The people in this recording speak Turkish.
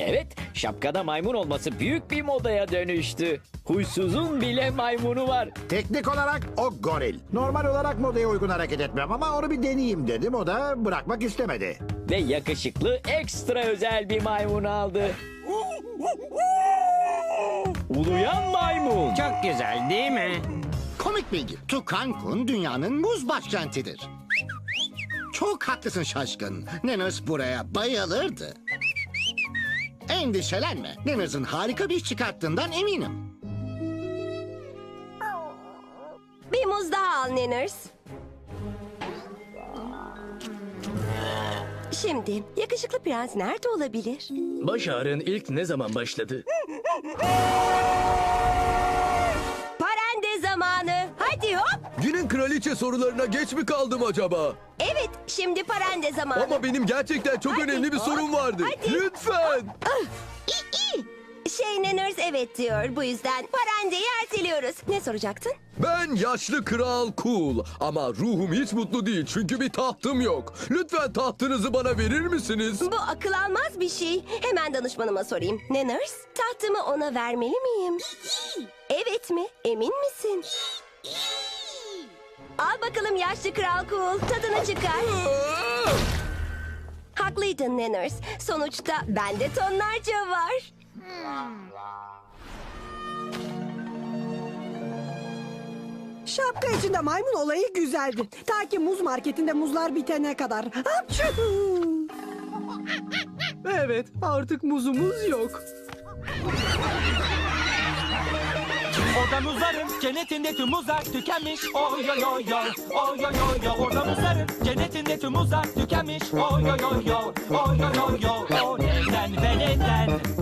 Evet, şapkada maymun olması büyük bir modaya dönüştü. Huysuzun bile maymunu var. Teknik olarak o goril. Normal olarak modaya uygun hareket etmem ama onu bir deneyeyim dedim. O da bırakmak istemedi. Ve yakışıklı ekstra özel bir maymun aldı. Uluyan maymun. Çok güzel değil mi? Komik bilgi. Tucancun dünyanın muz başkentidir. Çok haklısın şaşkın. Nenus buraya bayılırdı. Endişelenme. Nenus'un harika bir iş çıkarttığından eminim. Bir muz daha al Nanners. Şimdi yakışıklı prens nerede olabilir? Baş ağrın ilk ne zaman başladı? Günün kraliçe sorularına geç mi kaldım acaba? Evet şimdi parende zamanı. Ama benim gerçekten çok Hadi, önemli bir hop, sorum vardı. hadi. Lütfen. Şey Nanners evet diyor. Bu yüzden parendeyi erteliyoruz. Ne soracaktın? Ben yaşlı kral cool ama ruhum hiç mutlu değil çünkü bir tahtım yok. Lütfen tahtınızı bana verir misiniz? Bu akıl almaz bir şey. Hemen danışmanıma sorayım. Nanners tahtımı ona vermeli miyim? Evet mi? Emin misin? Al bakalım yaşlı kral cool. Tadını çıkar. Haklıydın Nanners. Sonuçta bende tonlarca var. Şapka içinde maymun olayı güzeldi. Ta ki muz marketinde muzlar bitene kadar. Hapşu! Evet, artık muzumuz yok. Orada muzların cennetinde tüm muzlar tükenmiş. Oy oy oy oy. Oy oy oy oy. Orada muzların cennetinde tüm muzlar tükenmiş. Oy oy oy oy. Oy oy oy oy. O neden ve neden